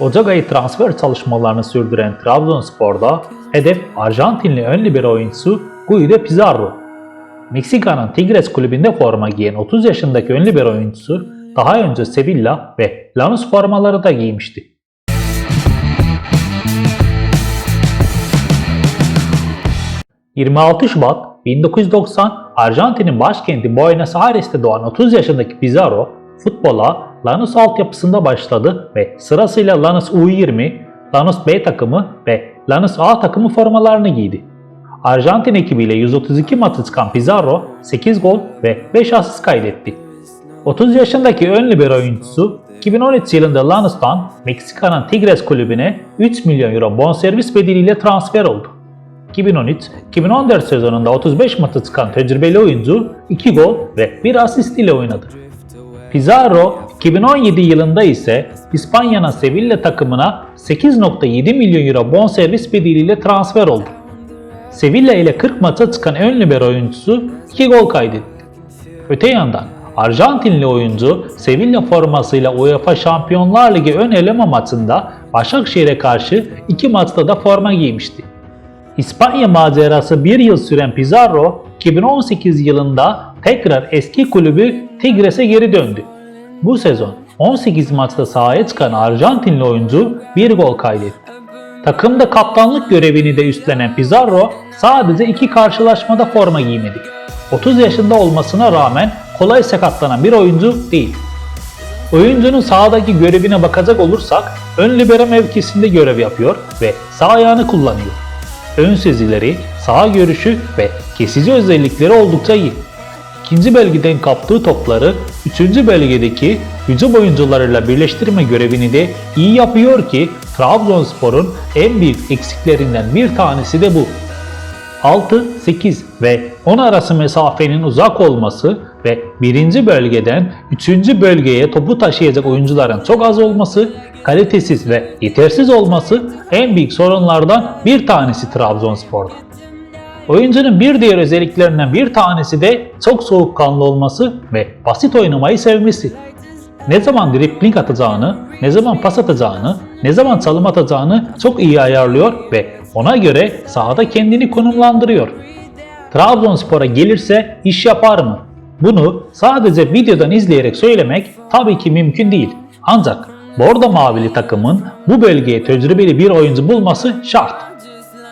Ocak ayı transfer çalışmalarını sürdüren Trabzonspor'da hedef Arjantinli ön libero oyuncusu Guido Pizarro. Meksika'nın Tigres kulübünde forma giyen 30 yaşındaki ön libero oyuncusu daha önce Sevilla ve Lanús formaları da giymişti. ...26 Şubat 1990 Arjantin'in başkenti Buenos Aires'te doğan 30 yaşındaki Pizarro futbola Lanús altyapısında başladı ve sırasıyla Lanús U20, Lanús B takımı ve Lanús A takımı formalarını giydi. Arjantin ekibiyle 132 maçı çıkan Pizarro 8 gol ve 5 asist kaydetti. 30 yaşındaki ön libero oyuncusu 2013 yılında Lanús'tan Meksika'nın Tigres kulübüne 3 milyon euro bonservis bedeliyle transfer oldu. 2013-2014 sezonunda 35 maçı çıkan tecrübeli oyuncu 2 gol ve 1 asist ile oynadı. Pizarro 2017 yılında ise İspanya'nın Sevilla takımına 8.7 milyon euro bonservis bedeliyle transfer oldu. Sevilla ile 40 maça çıkan ön libero oyuncusu 2 gol kaydetti. Öte yandan Arjantinli oyuncu Sevilla formasıyla UEFA Şampiyonlar Ligi ön eleme maçında Başakşehir'e karşı 2 maçta da forma giymişti. İspanya macerası bir yıl süren Pizarro 2018 yılında tekrar eski kulübü Tigres'e geri döndü. Bu sezon 18 maçta sahaya çıkan Arjantinli oyuncu bir gol kaydetti. Takımda kaptanlık görevini de üstlenen Pizarro sadece iki karşılaşmada forma giymedi. 30 yaşında olmasına rağmen kolay sakatlanan bir oyuncu değil. Oyuncunun sahadaki görevine bakacak olursak ön libero mevkisinde görev yapıyor ve sağ ayağını kullanıyor. Ön sezileri, sağ görüşü ve kesici özellikleri oldukça iyi. İkinci bölgeden kaptığı topları üçüncü bölgedeki hücum oyuncularıyla birleştirme görevini de iyi yapıyor ki Trabzonspor'un en büyük eksiklerinden bir tanesi de bu. 6, 8 ve 10 arası mesafenin uzak olması ve birinci bölgeden üçüncü bölgeye topu taşıyacak oyuncuların çok az olması, kalitesiz ve yetersiz olması en büyük sorunlardan bir tanesi Trabzonspor'da. Oyuncunun bir diğer özelliklerinden bir tanesi de çok soğukkanlı olması ve basit oynamayı sevmesi. Ne zaman dribling atacağını, ne zaman pas atacağını, ne zaman çalım atacağını çok iyi ayarlıyor ve ona göre sahada kendini konumlandırıyor. Trabzonspor'a gelirse iş yapar mı? Bunu sadece videodan izleyerek söylemek tabii ki mümkün değil. Ancak Bordo Mavili takımın bu bölgeye tecrübeli bir oyuncu bulması şart.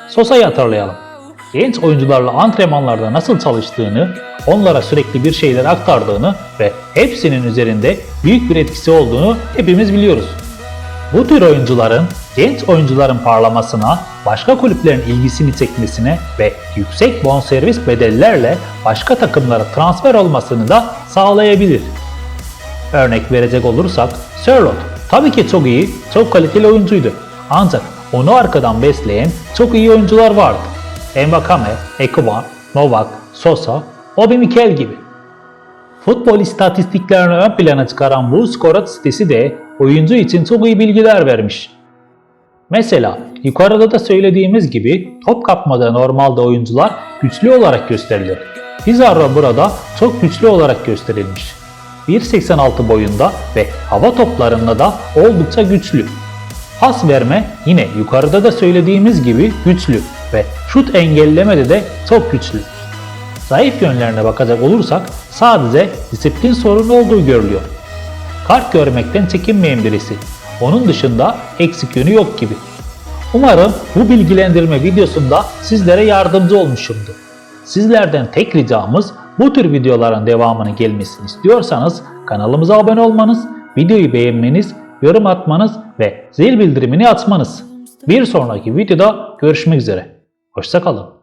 Sosa'yı hatırlayalım. Genç oyuncularla antrenmanlarda nasıl çalıştığını, onlara sürekli bir şeyler aktardığını ve hepsinin üzerinde büyük bir etkisi olduğunu hepimiz biliyoruz. Bu tür oyuncuların genç oyuncuların parlamasına, başka kulüplerin ilgisini çekmesine ve yüksek bonservis bedellerle başka takımlara transfer olmasını da sağlayabilir. Örnek verecek olursak Sörloth tabii ki çok iyi, çok kaliteli oyuncuydu. Ancak onu arkadan besleyen çok iyi oyuncular vardı. Envakame, Ekuban, Novak, Sosa, Obi Mikel gibi. Futbol istatistiklerini ön plana çıkaran bu Scorat sitesi de oyuncu için çok iyi bilgiler vermiş. Mesela yukarıda da söylediğimiz gibi top kapmada normalde oyuncular güçlü olarak gösterilir. Pizarro burada çok güçlü olarak gösterilmiş. 1.86 boyunda ve hava toplarında da oldukça güçlü. Pas verme yine yukarıda da söylediğimiz gibi güçlü ve şut engellemede de çok güçlü. Zayıf yönlerine bakacak olursak sadece disiplin sorunu olduğu görülüyor. Kart görmekten çekinmeyen birisi. Onun dışında eksik yönü yok gibi. Umarım bu bilgilendirme videosunda sizlere yardımcı olmuşumdur. Sizlerden tek ricamız bu tür videoların devamını gelmesini istiyorsanız kanalımıza abone olmanız, videoyu beğenmeniz, yorum atmanız ve zil bildirimini açmanız. Bir sonraki videoda görüşmek üzere. Hoşçakalın.